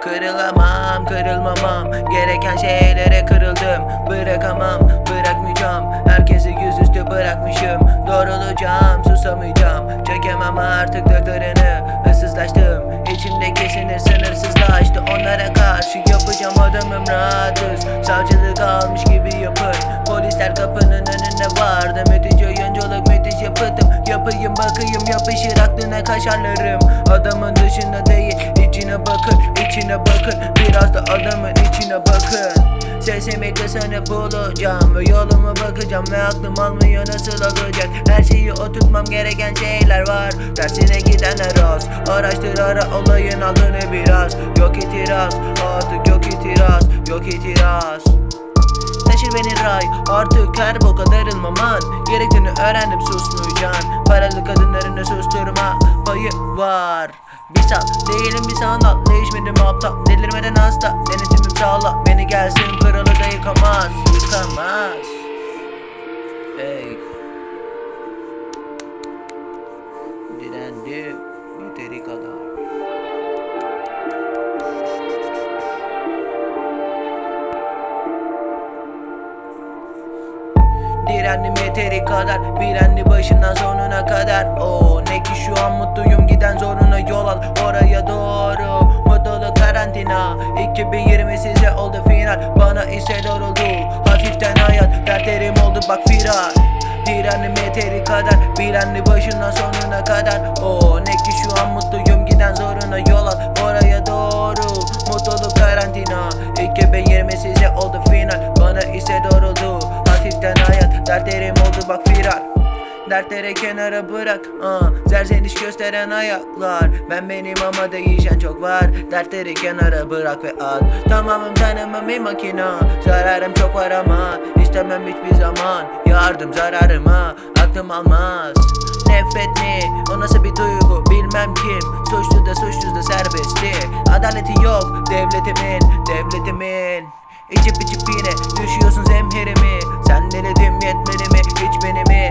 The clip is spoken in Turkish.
Kırılamam kırılmamam. Gereken şeylere kırıldım. Bırakamam bırakmayacağım. Herkesi yüzüstü bırakmışım. Doğrulacağım susamayacağım. Çekemem artık dırdırını Issızlaştım İçimde kesinir sınırsızlaştı. Onlara karşı yapacağım adamım rahatız Savcılık almış gibi yapın. Polisler kapının önünde vardı. Müthiş oyunculuk müthiş yapıtım. Yapayım bakayım yapışır aklına kaşarlarım. Adamın dışında değil içine bakın içine bakın. Biraz da adamın içine bakın. Sesimi kısanıp bulacağım. Ve yoluma bakacağım ve aklım almıyor nasıl olacak. Her şeyi oturtmam gereken şeyler var. Dersine gidenler az Araştır ara olayın adını biraz. Yok itiraz. Artık yok itiraz. Yok itiraz Taşır beni ray artık her boka darılmaman. Gerektiğini öğrendim susmayacaksın Paralı kadınlarını susturma payı var. Bir sal değilim bir sandal Değişmedim aptal. Delirmeden hasta Denetimim sağla beni gelsin kralı da yıkamaz. Yıkamaz. Hey. Direndim yeteri kadar Direndim yeteri kadar Birendi başından sonuna kadar. Oo ne ki şu an mutluyum giden zoruna yol al. Oraya doğru Mutluluk karantina 2020 size oldu final Bana ise doğruldu. Hafiften hayat dertlerim oldu bak firar Direndim yeteri kadar Birendi başından sonuna kadar. Oo ne ki şu an mutluyum giden zoruna yol al. Oraya doğru Mutluluk karantina 2020 size oldu dertlerim oldu bak firar. Dertleri kenara bırak uh, Zerzeniş gösteren ayaklar. Ben benim ama değişen çok var. Dertleri kenara bırak ve at Tamamım tanımım bir makina. Zararım çok var ama istemem hiçbir zaman. Yardım zararıma aklım almaz. Nefret mi? O nasıl bir duygu? Bilmem kim. Suçlu da suçsuz da serbestti Adaleti yok devletimin Devletimin İçip içip yine düşüyorsun zemherimi. Sen denedim yetmedi mi hiç beni mi